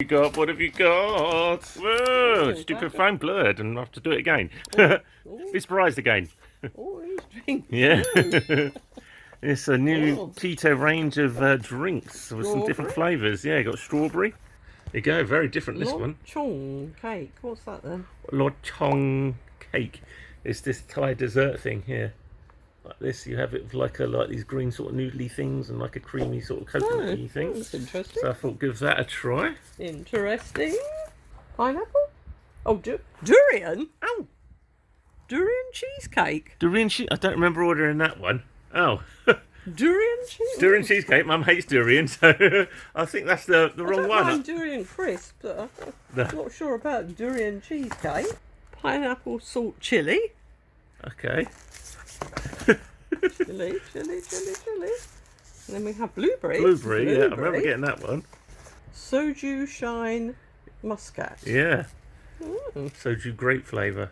you got? What have you got? Whoa, stupid phone blurred and I have to do it again. Be surprised again. Oh. Yeah. it's a new Oh. keto range of uh, drinks with some different flavours. Yeah, got strawberry. There you go, very different this one. Chong cake. What's that then? Lord Chong cake. It's this Thai dessert thing here. Like this, you have it with like a like these green sort of noodly things and like a creamy sort of Oh, coconutty oh, thing. that's interesting. So I thought give that a try. Interesting. Pineapple? Oh, du- durian? Oh. Durian cheesecake. Durian cheese. I don't remember ordering that one. Oh, Durian cheesecake. durian cheesecake. Mum hates durian, so I think that's the the wrong I don't one. mind durian crisp, but No. I'm not sure about durian cheesecake. Pineapple salt chili. Okay. Chili, chili, chili, chili. And then we have blueberry. Blueberry. Yeah, I remember getting that one. Soju shine muscat. Yeah. Mm, Soju grape flavour.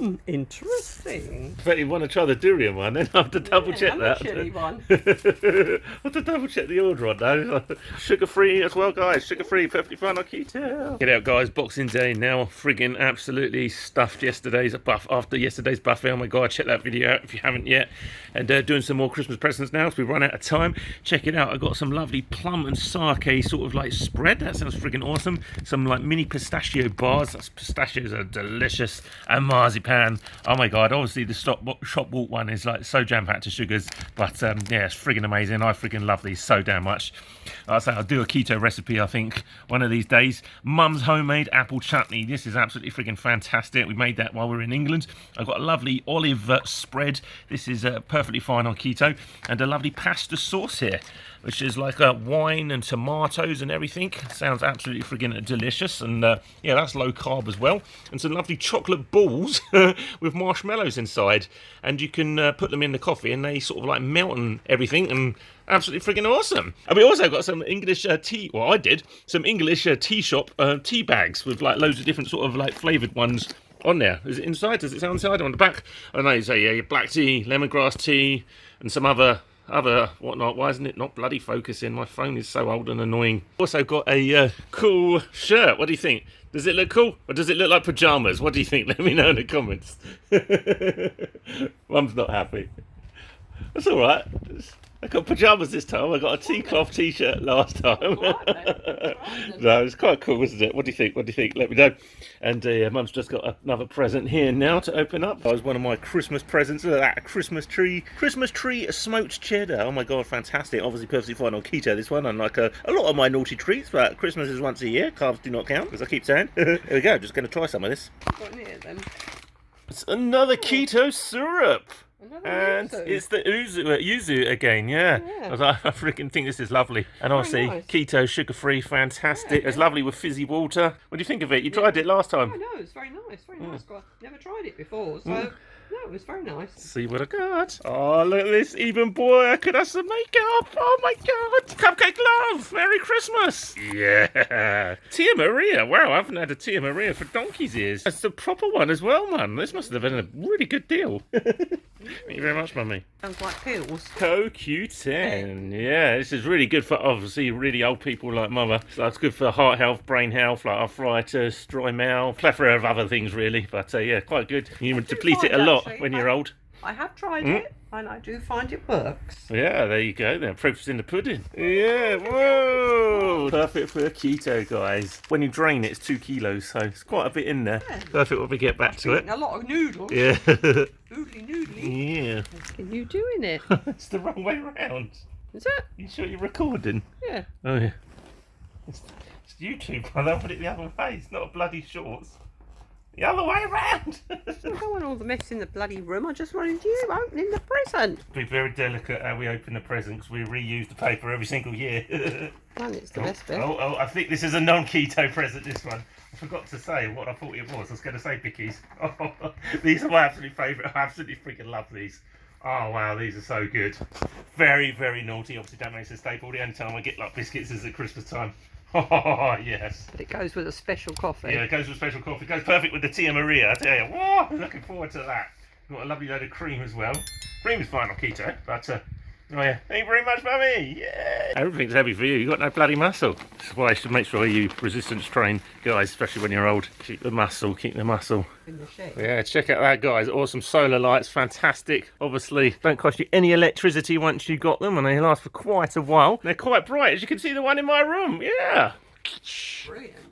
mm, interesting. I bet you want to try the durian one, then I have to double check and that. The chili one. I have to double check the order on that. Sugar free as well, guys. Sugar free, perfectly fine on keto. Get out, guys. Boxing day now. Friggin' absolutely stuffed yesterday's buff after yesterday's buffet. Oh my god, check that video out if you haven't yet. And uh, doing some more Christmas presents now, so we run out of time. Check it out. I got some lovely plum and sake sort of like spread. That sounds friggin' awesome. Some like mini pistachio bars. That's pistachios are delicious. And marzipan. Oh my god. Obviously the stop shop walk one is like so jam packed to sugars, but um, yeah, it's friggin' amazing. I friggin' love these so damn much. Like I say, I'll do a keto recipe. I think one of these days. Mum's homemade apple chutney. This is absolutely friggin' fantastic. We made that while we were in England. I've got a lovely olive uh, spread. This is uh, perfectly fine on keto, and a lovely pasta sauce here, which is like uh, wine and tomatoes and everything. Sounds absolutely friggin' delicious, and uh, yeah, that's low carb as well. And some lovely chocolate balls with marshmallows inside, and you can uh, put them in the coffee, and they sort of like melt and everything, and absolutely friggin' awesome. And we also got some English uh, tea. Well, I did some English uh, tea shop uh, tea bags with like loads of different sort of like flavoured ones on there. Is it inside? Does it say inside on the back? I don't know. You say yeah, black tea, lemongrass tea, and some other other whatnot. Why isn't it not bloody focusing? My phone is so old and annoying. Also got a uh, cool shirt. What do you think? Does it look cool, or does it look like pajamas? What do you think? Let me know in the comments. Mum's not happy. That's all right. I got pajamas this time. I got a tea cloth t-shirt last time. Alright then. Alright no, it's quite cool, isn't it? What do you think? What do you think? Let me know. And uh, Mum's just got another present here now to open up. That was one of my Christmas presents. Look at that, a Christmas tree. Christmas tree smoked cheddar. Oh my god, fantastic. Obviously perfectly fine on keto, this one. Unlike a, a lot of my naughty treats, but Christmas is once a year. Carbs do not count, as I keep saying. here we go, just going to try some of this. Got here then. It's another keto syrup. Another And yuzu. it's the Uzu, uh, yuzu again, yeah. Yeah. I, was like, I freaking think this is lovely. And obviously, nice. keto, sugar free, fantastic. It's lovely with fizzy water. What do you think of it? You tried it last Oh, time. no, it's very nice, very Mm. nice. I've never tried it before, so no, it was very nice. See what I got. Oh, look at this. Even boy, I could have some makeup. Oh my god. Cupcake love. Merry Christmas. Yeah. Tia Maria. Wow, I haven't had a Tia Maria for donkey's ears. That's the proper one as well, man. This must have been a really good deal. Thank you very much, mummy. Sounds like pills. CoQ10. Yeah, this is really good for obviously really old people like mother. So it's good for heart health, brain health, like arthritis, dry mouth, plethora of other things really. But uh, yeah, quite good. You would deplete it a lot actually, when you're old. I have tried Mm. it, and I do find it works. Yeah, there you go. Then proof's in the pudding. Yeah, whoa, perfect for keto, guys. When you drain it, it's two kilos, so it's quite a bit in there. Yeah. Perfect when we get back to it. A lot of noodles. Yeah, Noodly noodly. yeah. Are you doing it? it's the wrong way round. Is it? You sure you're recording? Yeah. Oh yeah. It's, it's YouTube. I don't put it the other way. It's not a bloody shorts. The other way around. I don't want all the mess in the bloody room. I just wanted you opening the present. Be very delicate how we open the presents. We reuse the paper every single year. And it's the oh, best bit. Oh, oh, oh, I think this is a non-keto present. This one. I forgot to say what I thought it was. I was going to say Bickies. Oh, these are my absolute favourite. I absolutely freaking love these. Oh wow, these are so good. Very, very naughty. Obviously, that makes a staple. The only time I get like biscuits is at Christmas time. Oh yes. But it goes with a special coffee. Yeah, it goes with a special coffee. It goes perfect with the Tia Maria, I tell you. Whoa, looking forward to that. Got a lovely load of cream as well. Cream is fine on keto, but uh, Oh yeah. Thank you very much, mummy. Yeah. Everything's heavy for you. You've got no bloody muscle. That's why I should make sure you resistance train, guys, especially when you're old. Keep the muscle. Keep the muscle. In the shed. Yeah, check out that, guys. Awesome solar lights, fantastic. Obviously, don't cost you any electricity once you got them, and they last for quite a while. They're quite bright, as you can see the one in my room. Yeah. Brilliant.